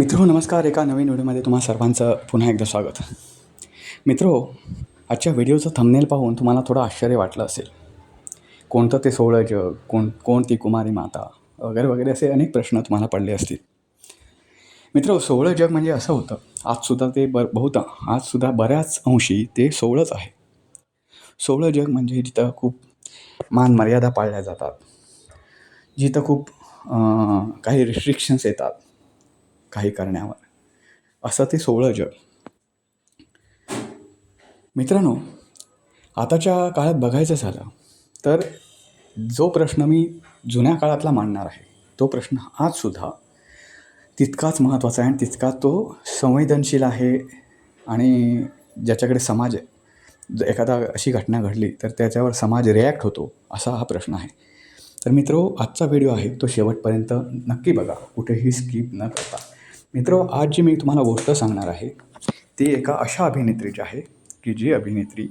मित्रो नमस्कार. एका नवीन व्हिडिओमध्ये तुम्हा सर्वांचं पुन्हा एकदा स्वागत. मित्रो आजच्या व्हिडिओचं थंबनेल पाहून तुम्हाला थोडं आश्चर्य वाटलं असेल. कोणतं ते सोहळं जग? कोण कोण ती कुमारी माता? वगैरे वगैरे असे अनेक प्रश्न तुम्हाला पडले असतील. मित्र सोहळं जग म्हणजे असं होतं. आजसुद्धा ते बर बहुत आजसुद्धा बऱ्याच अंशी ते सोहळंच आहे. सोहळं जग म्हणजे जिथं खूप मान मर्यादा पाळल्या जातात. जिथं खूप काही रिस्ट्रिक्शन्स येतात. काही करण्यावर असं ते सोळं जग. मित्रांनो आताच्या काळात बघायचं झालं तर जो प्रश्न मी जुन्या काळातला मांडणार आहे तो प्रश्न आजसुद्धा तितकाच महत्त्वाचा आहे आणि तितका तो संवेदनशील आहे आणि ज्याच्याकडे समाज जर एखादा अशी घटना घडली तर त्याच्यावर समाज रिॲक्ट होतो असा हा प्रश्न आहे. तर मित्रो आजचा व्हिडिओ आहे तो शेवटपर्यंत नक्की बघा कुठेही स्किप न करता. मित्र आज जी मी तुम्हाला गोष्ट सांगणार आहे ती एका अशा अभिनेत्रीची आहे की जी अभिनेत्री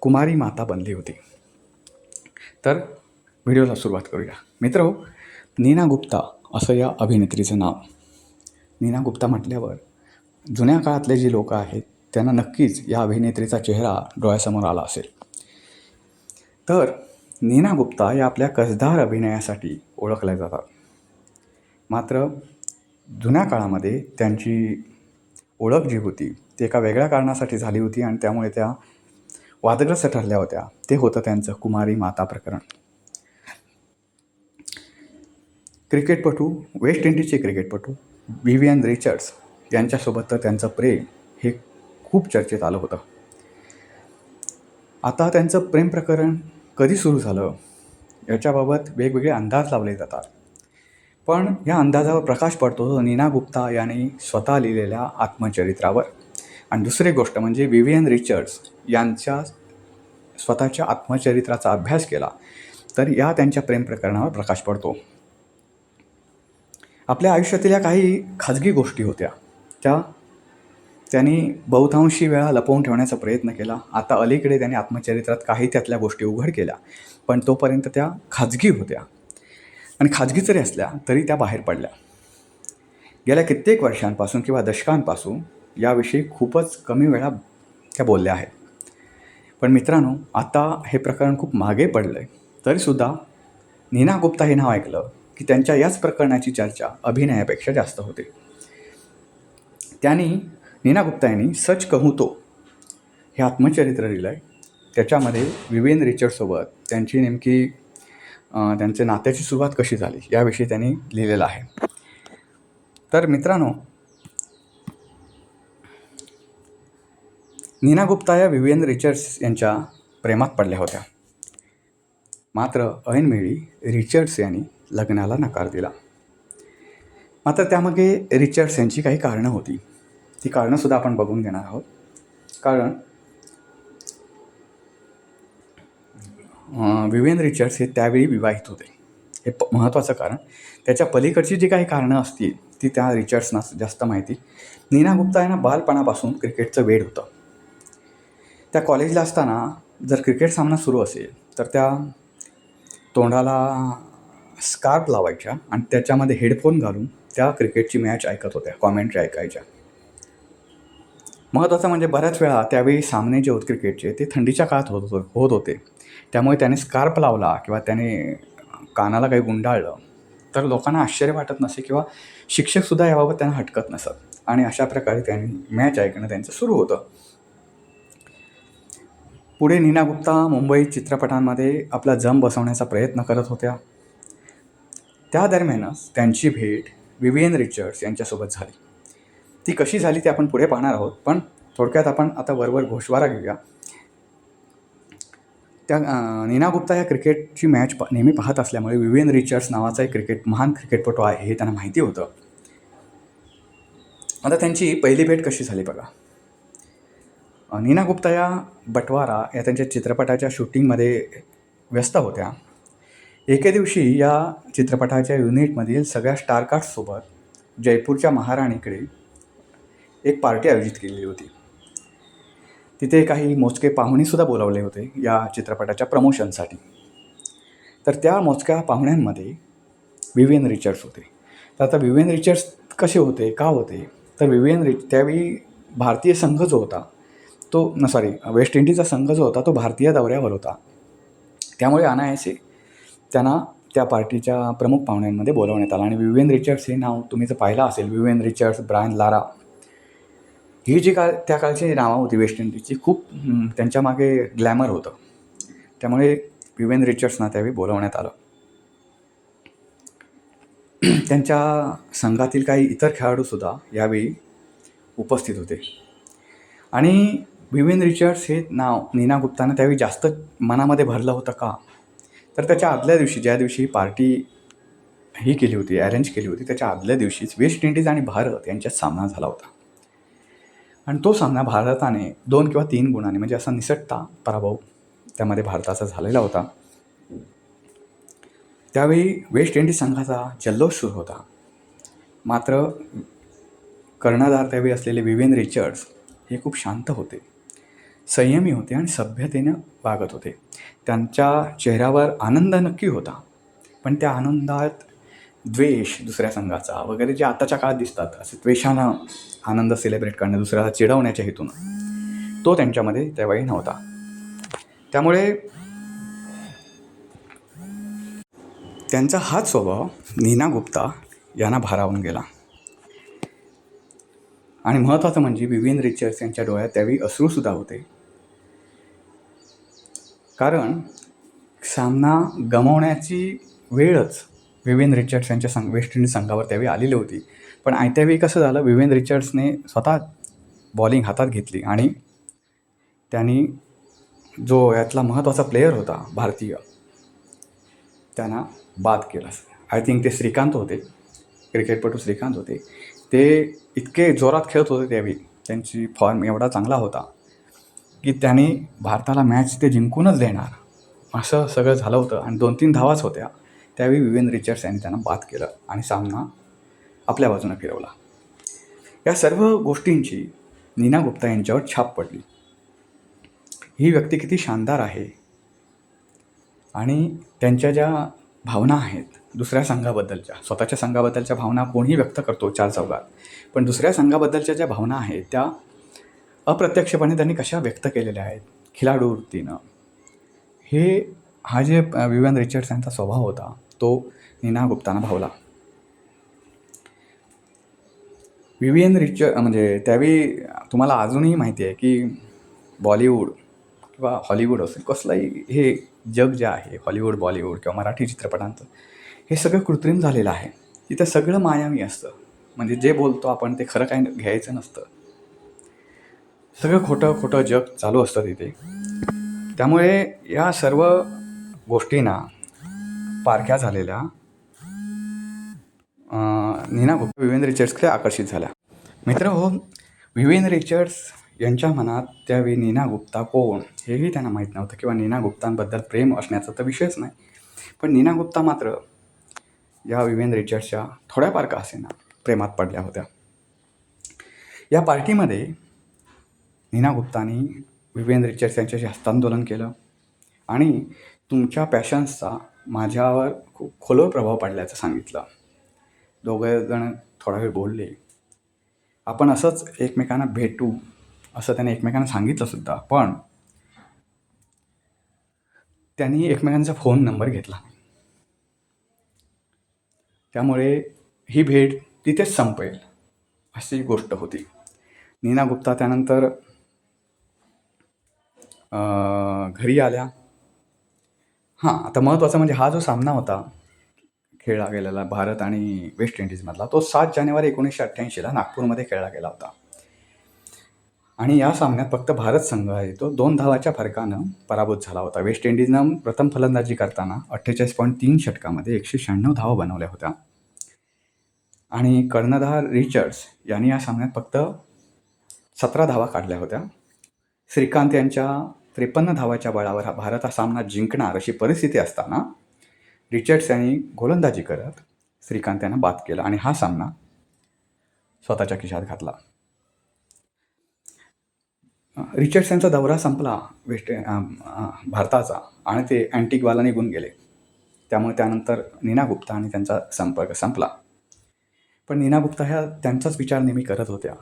कुमारी माता बनली होती. तर व्हिडिओला सुरुवात करूया. मित्र नीना गुप्ता असं या अभिनेत्रीचं नाव. नीना गुप्ता म्हटल्यावर जुन्या काळातले जे लोक आहेत त्यांना नक्कीच या अभिनेत्रीचा चेहरा डोळ्यासमोर आला असेल. तर नीना गुप्ता या आपल्या कसदार अभिनयासाठी ओळखल्या जातात. मात्र जुन्या काळामध्ये त्यांची ओळख जी होती ती एका वेगळ्या कारणासाठी झाली होती आणि त्यामुळे त्या वादग्रस्त ठरल्या होत्या. ते होतं त्यांचं कुमारी माता प्रकरण. क्रिकेटपटू वेस्ट इंडिजचे क्रिकेटपटू विवियन रिचर्ड्स यांच्यासोबत तर त्यांचं प्रेम हे खूप चर्चेत आलं होतं. आता त्यांचं प्रेम प्रकरण कधी सुरू झालं? याच्याबाबत वेगवेगळे अंदाज लावले जातात. पण या अंदाजावर प्रकाश पडतो तो नीना गुप्ता यांनी स्वतः लिहिलेल्या आत्मचरित्रावर. आणि दुसरी गोष्ट म्हणजे विवियन रिचर्ड्स यांच्या स्वतःच्या आत्मचरित्राचा अभ्यास केला तर या त्यांच्या प्रेम प्रकरणावर प्रकाश पडतो. आपल्या आयुष्यातील काही खाजगी गोष्टी होत्या. त्या त्यांनी बहुतांशी वेळा लपवून ठेवण्याचा प्रयत्न केला. आता अलीकडे त्यांनी आत्मचरित्रात काही त्यातल्या गोष्टी उघड केल्या पण तोपर्यंत त्या खाजगी होत्या. आणि खाजगी जरी असल्या तरी त्या बाहेर पडल्या. गेल्या कित्येक वर्षांपासून किंवा दशकांपासून याविषयी खूपच कमी वेळा त्या बोलल्या आहेत. पण मित्रांनो आता हे प्रकरण खूप मागे पडलं आहे तरीसुद्धा नीना गुप्ता हे नाव ऐकलं की त्यांच्या याच प्रकरणाची चर्चा अभिनयापेक्षा जास्त होते. त्यांनी नीना गुप्ता यांनी सच कहू तो हे आत्मचरित्र लिहिलं आहे त्याच्यामध्ये विवेन रिचर्डसोबत त्यांची नेमकी त्यांचे त्यांच्या नात्याची सुरुवात कशी झाली याविषयी त्यांनी लिहिलेलं आहे. तर मित्रांनो नीना गुप्ता या विवियन रिचर्ड्स यांच्या प्रेमात पडल्या होत्या. मात्र ऐनवेळी रिचर्ड्स यांनी लग्नाला नकार दिला. मात्र त्यामागे रिचर्ड्स यांची काही कारणं होती. ती कारणंसुद्धा आपण बघून घेणार आहोत. कारण विवेन रिचर्ड्स हे त्यावेळी विवाहित होते. हे प महत्त्वाचं कारण त्याच्या पलीकडची जी काही कारणं असतील ती त्या रिचर्ड्सना जास्त माहिती. नीना गुप्ता यांना बालपणापासून क्रिकेटचं वेड होतं. त्या कॉलेजला असताना जर क्रिकेट सामना सुरू असेल तर त्या तोंडाला स्कार्प लावायच्या आणि त्याच्यामध्ये हेडफोन घालून त्या क्रिकेटची मॅच ऐकत होत्या कॉमेंट्री ऐकायच्या. महत्त्वाचं म्हणजे बऱ्याच वेळा त्यावेळी सामने जे होते क्रिकेटचे ते थंडीच्या काळात होत होत होत होते. त्यामुळे त्याने स्कार्प लावला किंवा त्याने कानाला काही गुंडाळलं तर लोकांना आश्चर्य वाटत नसे किंवा शिक्षकसुद्धा याबाबत त्यांना हटकत नसत. आणि अशा प्रकारे त्यांनी मॅच ऐकणं त्यांचं सुरू होतं. पुढे नीना गुप्ता मुंबई चित्रपटांमध्ये आपला जम बसवण्याचा प्रयत्न करत होत्या. त्या दरम्यानच त्यांची भेट विवियन रिचर्ड्स यांच्यासोबत झाली. ती कशी झाली ते आपण पुढे पाहणार आहोत पण थोडक्यात आपण आता वरवर घोषवारा घेऊया. त्या नीना गुप्ता या क्रिकेटची मॅच प नेहमी पाहत असल्यामुळे विवियन रिचर्ड्स नावाचा एक क्रिकेट महान क्रिकेटपटू आहे हे त्यांना माहिती होतं. आता त्यांची पहिली भेट कशी झाली बघा. नीना गुप्ता या बटवारा या त्यांच्या चित्रपटाच्या शूटिंगमध्ये व्यस्त होत्या. एके दिवशी या चित्रपटाच्या युनिटमधील सगळ्या स्टारकास्टसोबत जयपूरच्या महाराणीकडे एक पार्टी आयोजित केलेली होती. तिथे काही मोजके पाहुणेसुद्धा बोलावले होते या चित्रपटाच्या प्रमोशनसाठी. तर त्या मोजक्या पाहुण्यांमध्ये विवियन रिचर्ड्स होते. तर आता विवियन रिचर्ड्स कसे होते का होते? तर विवियन रिच त्यावेळी भारतीय संघ जो होता तो न सॉरी वेस्ट इंडिजचा संघ जो होता तो भारतीय दौऱ्यावर होता. त्यामुळे अनायासे त्यांना त्या पार्टीच्या प्रमुख पाहुण्यांमध्ये बोलवण्यात आलं. आणि विवियन रिचर्ड्स हे नाव तुम्ही जर पाहिलं असेल विवियन रिचर्ड्स ब्रायन लारा ही जी काळ त्या काळची नावं होती वेस्ट इंडिजची खूप त्यांच्यामागे त्यांच्या मागे ग्लॅमर होतं. त्यामुळे विवेन रिचर्ड्सना त्यावेळी बोलवण्यात आलं. त्यांच्या संघातील काही इतर खेळाडूसुद्धा यावेळी उपस्थित होते. आणि विवेन रिचर्ड्स हे नाव नीना गुप्तानं त्यावेळी जास्त मनामध्ये भरलं होतं का? तर त्याच्या आदल्या दिवशी ज्या दिवशी पार्टी ही केली होती अरेंज केली होती त्याच्या आदल्या दिवशीच वेस्ट इंडिज आणि भारत यांच्यात सामना झाला होता. आणि तो सामना भारताने दोन किंवा तीन गुणाने म्हणजे असा निसटता पराभव त्यामध्ये भारताचा झालेला होता. त्यावेळी वेस्ट इंडिज संघाचा जल्लोष सुरू होता. मात्र कर्णधार त्यावेळी असलेले विवेन रिचर्ड्स हे खूप शांत होते. संयमी होते आणि सभ्यतेनं वागत होते. त्यांच्या चेहऱ्यावर आनंद नक्की होता. पण त्या आनंदात द्वेष दुसऱ्या संघाचा वगैरे जे आताच्या काळात दिसतात असे द्वेषानं आनंद सेलिब्रेट करणं दुसऱ्याला चिडवण्याच्या हेतून. तो त्यांच्यामध्ये त्यावेळी नव्हता. त्यामुळे त्यांचा हाच स्वभाव नीना गुप्ता यांना भारावून गेला. आणि महत्त्वाचं म्हणजे विविन रिचर्स यांच्या डोळ्यात त्यावेळी अश्रूसुद्धा होते. कारण सामना गमावण्याची वेळच विवेन रिचर्ड्स यांच्या संघ वेस्ट इंडिज संघावर त्यावेळी आलेली होती. पण आयत्यावेळी कसं झालं विवेन रिचर्ड्सने स्वतः बॉलिंग हातात घेतली आणि त्यांनी जो यातला महत्त्वाचा प्लेयर होता भारतीय त्यांना बाद केला. आय थिंक ते श्रीकांत होते क्रिकेटपटू श्रीकांत होते. ते इतके जोरात खेळत होते त्यावेळी त्यांची फॉर्म एवढा चांगला होता की त्यांनी भारताला मॅच ते जिंकूनच देणार. असं सगळं झालं होतं. आणि दोन तीन धावाच होत्या. त्यावेळी विवेन रिचर्ड्स यांनी त्यांना बाद केलं आणि सामना आपल्या बाजूनं फिरवला. या सर्व गोष्टींची नीना गुप्ता यांच्यावर छाप पडली. ही व्यक्ती किती शानदार आहे आणि त्यांच्या ज्या भावना आहेत दुसऱ्या संघाबद्दलच्या स्वतःच्या संघाबद्दलच्या भावना कोणीही व्यक्त करतो चार चौघात पण दुसऱ्या संघाबद्दलच्या ज्या भावना आहेत त्या अप्रत्यक्षपणे त्यांनी कशा व्यक्त केलेल्या आहेत खिलाडू वृत्तीनं हे हा जे विवेन रिचर्ड्स यांचा स्वभाव होता तो नीना गुप्ताना भावला. विवियन रिच म्हणजे त्यावेळी तुम्हाला अजूनही माहिती आहे की बॉलिवूड किंवा हॉलिवूड असेल कसलंही हे जग जे आहे हॉलिवूड बॉलिवूड किंवा मराठी चित्रपटांचं हे सगळं कृत्रिम झालेलं आहे. तिथं सगळं मायामी असतं. म्हणजे जे बोलतो आपण ते खरं काही घ्यायचं नसतं. सगळं खोटं खोटं जग चालू असतं तिथे. त्यामुळे या सर्व गोष्टींना पारख्या झालेल्या नीना गुप्ता विवेन रिचर्ड्सकडे आकर्षित झाल्या. मित्र हो विवेन रिचर्ड्स यांच्या मनात त्यावेळी नीना गुप्ता कोण हेही त्यांना माहीत नव्हतं किंवा नीना गुप्तांबद्दल प्रेम असण्याचा तर विषयच नाही. पण नीना गुप्ता मात्र या विवेन रिचर्ड्सच्या थोड्याफार का असेना प्रेमात पडल्या होत्या. या पार्टीमध्ये नीना गुप्तानी विवेन रिचर्ड्स यांच्याशी हस्तांदोलन केलं आणि तुमच्या पॅशन्सचा माझ्यावर खूप खोलवर प्रभाव पडल्याचं सांगितलं. दोघंजण थोडा वेळ बोलले. आपण असंच एकमेकांना भेटू असं त्याने एकमेकांना सांगितलं सुद्धा पण त्यांनी एकमेकांचा फोन नंबर घेतला. त्यामुळे ही भेट तिथेच संपेल अशी गोष्ट होती. नीना गुप्ता त्यानंतर घरी आल्या. हां आता महत्त्वाचं म्हणजे हा जो सामना होता खेळला गेलेला भारत आणि वेस्ट इंडिजमधला तो सात जानेवारी एकोणीसशे अठ्ठ्याऐंशीला नागपूरमध्ये खेळला गेला होता. आणि या सामन्यात फक्त भारत संघ आहे तो दोन धावाच्या फरकानं पराभूत झाला होता. वेस्ट इंडिजनं प्रथम फलंदाजी करताना अठ्ठेचाळीस पॉईंट तीन षटकामध्ये एकशे शहाण्णव धावा बनवल्या होत्या. आणि कर्णधार रिचर्ड्स यांनी या सामन्यात फक्त सतरा धावा काढल्या होत्या. श्रीकांत यांच्या त्रेपन्न धावाच्या बळावर हा भारत हा सामना जिंकणार अशी परिस्थिती असताना रिचर्ड्स यांनी गोलंदाजी करत श्रीकांत यांना बाद केला आणि हा सामना स्वतःच्या खिशात घातला. रिचर्ड्स यांचा दौरा संपला. वेस्ट भारताचा आणि ते अँटिकवाला निघून गेले. त्यामुळे त्यानंतर नीना गुप्ता आणि त्यांचा संपर्क संपला. पण नीना गुप्ता ह्या त्यांचाच विचार नेहमी करत होत्या.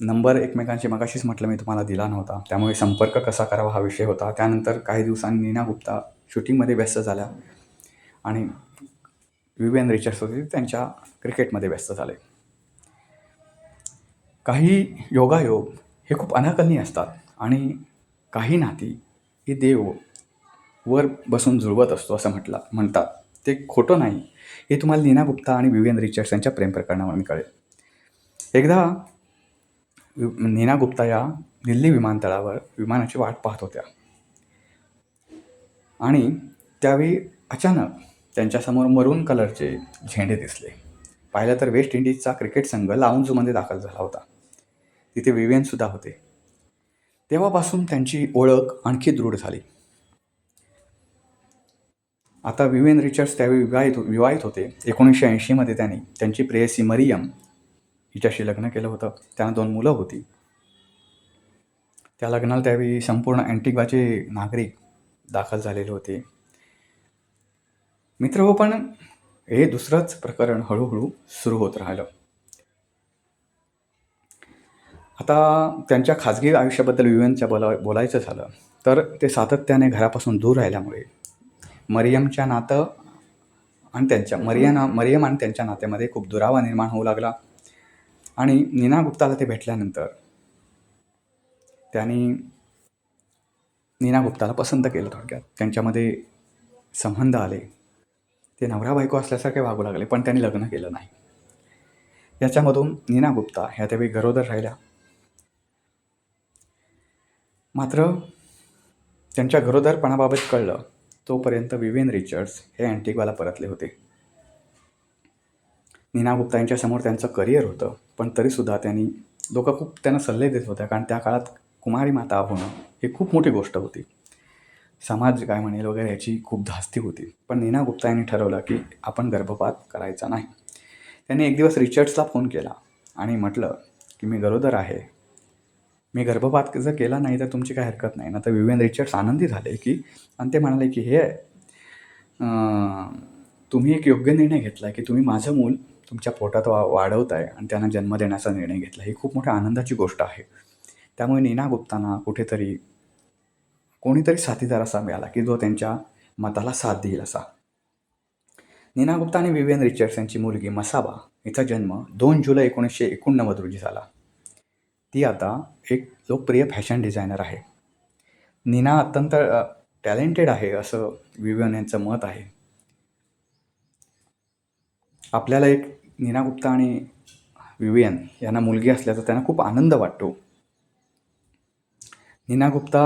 नंबर एकमेकांशी मगाशीच म्हटलं मी तुम्हाला दिला नव्हता. त्यामुळे संपर्क कसा करावा हा विषय होता. त्यानंतर काही दिवसांनी नीना गुप्ता शूटिंगमध्ये व्यस्त झाल्या आणि विवेन रिचर्ड्स होते त्यांच्या क्रिकेटमध्ये व्यस्त झाले. काही योगायोग हे खूप अनाकलनीय असतात आणि काही नाती हे देव वर बसून जुळवत असतो असं म्हटलं म्हणतात. ते खोटं नाही. हे तुम्हाला नीना गुप्ता आणि विवेन रिचर्ड्स यांच्या प्रेम प्रकरणावरून कळेल. एकदा वि- नीना गुप्ता या दिल्ली विमानतळावर विमानाची वाट पाहत होत्या. आणि त्यावेळी अचानक त्यांच्यासमोर मरून कलरचे झेंडे दिसले. पाहिलं तर वेस्ट इंडिजचा क्रिकेट संघ लाऊंजमध्ये दाखल झाला होता. तिथे विवियनसुद्धा होते. तेव्हापासून त्यांची ओळख आणखी दृढ झाली. आता विवेन रिचर्ड्स त्यावेळी विवाहित विवाहित होते. एकोणीसशे ऐंशीमध्ये त्यांनी त्यांची प्रेयसी मरियम हिच्याशी लग्न केलं होतं. त्यांना दोन मुलं होती. त्या लग्नाला त्यावेळी संपूर्ण अँटिग्वाचे नागरिक दाखल झालेले होते. मित्र हो पण हे दुसरंच प्रकरण हळूहळू सुरू होत राहिलं. आता त्यांच्या खाजगी आयुष्याबद्दल विवेनच्या बोला बोलायचं झालं तर ते सातत्याने घरापासून दूर राहिल्यामुळे मरियमच्या नातं आणि त्यांच्या मरियाना मरियम आणि त्यांच्या नात्यामध्ये खूप दुरावा निर्माण होऊ लागला. आणि नीना गुप्ताला ते भेटल्यानंतर त्यांनी नीना गुप्ताला पसंत केलं थोडक्यात. त्यांच्यामध्ये संबंध आले. ते नवरा बायको असल्यासारखे वागू लागले पण त्यांनी लग्न केलं नाही. याच्यामधून नीना गुप्ता ह्या त्यावेळी गरोदर राहिल्या. मात्र त्यांच्या गरोदरपणाबाबत कळलं तोपर्यंत विवेन रिचर्ड्स हे अँटिग्वाला परतले होते. नीना गुप्ता यांच्यासमोर त्यांचं करिअर होतं. पण तरीसुद्धा त्यांनी लोक खूप त्यांना सल्ले देत होत्या कारण त्या काळात कुमारी माता होणं ही खूप मोठी गोष्ट होती. समाज काय म्हणेल वगैरे याची खूप धास्ती होती. पण नीना गुप्ता यांनी ठरवलं की आपण गर्भपात करायचा नाही. त्यांनी एक दिवस रिचर्ड्सला फोन केला आणि म्हटलं की मी गरोदर आहे. मी गर्भपात जर केला नाही तर तुमची काय हरकत नाही. ना तर विवेन रिचर्ड्स आनंदी झाले की आणि ते म्हणाले की हे तुम्ही एक योग्य निर्णय घेतला आहे की तुम्ही माझं मूल तुमच्या पोटात वा वाढवताय आणि त्यांना जन्म देण्याचा निर्णय घेतला ही खूप मोठ्या आनंदाची गोष्ट आहे. त्यामुळे नीना गुप्तांना कुठेतरी कोणीतरी साथीदार असा मिळाला की जो त्यांच्या मताला साथ देईल असा. नीना गुप्ता आणि विवियन रिचर्ड्स यांची मुलगी मसाबा हिचा जन्म दोन जुलै एकोणीसशे एकोणनव्वद रोजी झाला. ती आता एक लोकप्रिय फॅशन डिझायनर आहे. नीना अत्यंत टॅलेंटेड आहे असं विवियन यांचं मत आहे. आपल्याला एक नीना गुप्ता आणि विवियन यांना मुलगी असल्याचा त्यांना खूप आनंद वाटतो. नीना गुप्ता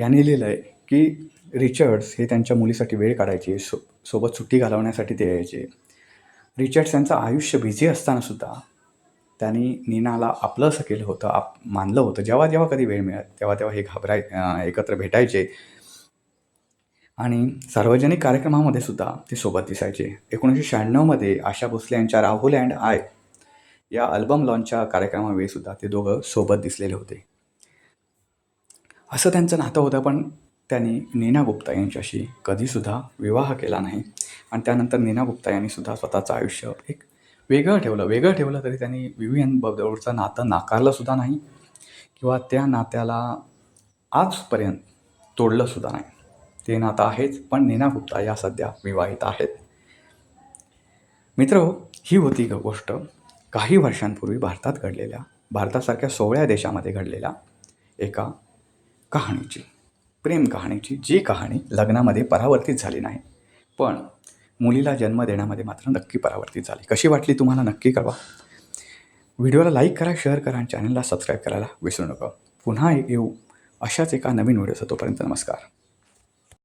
यांनी लिहिलं आहे की रिचर्ड्स हे त्यांच्या मुलीसाठी वेळ काढायचे सो सोबत सुट्टी घालवण्यासाठी ते यायचे. रिचर्ड्स यांचं आयुष्य बिझी असतानासुद्धा त्यांनी नीनाला आपलं असं केलं होतं आप मानलं होतं. जेव्हा जेव्हा कधी वेळ मिळत तेव्हा तेव्हा हे घाबराय एकत्र भेटायचे आणि सार्वजनिक कार्यक्रमामध्ये सुद्धा ते सोबत दिसायचे. एकोणीसशे शहाण्णवमध्ये आशा भोसले यांच्या राहुल अँड आय या अल्बम लॉन्चच्या कार्यक्रमावेळी सुद्धा ते दोघं सोबत दिसलेले होते. असं त्यांचं नातं होतं पण त्यांनी नीना गुप्ता यांच्याशी कधीसुद्धा विवाह केला नाही. आणि त्यानंतर नीना गुप्ता यांनी सुद्धा स्वतःचं आयुष्य एक वेगळं ठेवलं. वेगळं ठेवलं तरी त्यांनी विवियन बरोबरचं नातं नाकारलंसुद्धा नाही किंवा त्या नात्याला आजपर्यंत तोडलंसुद्धा नाही. ते नातं आहेच पण नीना गुप्ता या सध्या विवाहित आहेत. मित्र ही होती ग गोष्ट. काही वर्षांपूर्वी भारतात घडलेल्या भारतासारख्या सोहळ्या देशामध्ये घडलेल्या एका कहाणीची. प्रेम कहाणीची जी कहाणी लग्नामध्ये परावर्तित झाली नाही पण मुलीला जन्म देण्यामध्ये मात्र नक्की परावर्तित झाली. कशी वाटली तुम्हाला नक्की कळवा? व्हिडिओला लाईक करा शेअर करा आणि चॅनलला सबस्क्राईब करायला विसरू नका. पुन्हा येऊ अशाच एका नवीन व्हिडिओचा तोपर्यंत नमस्कार.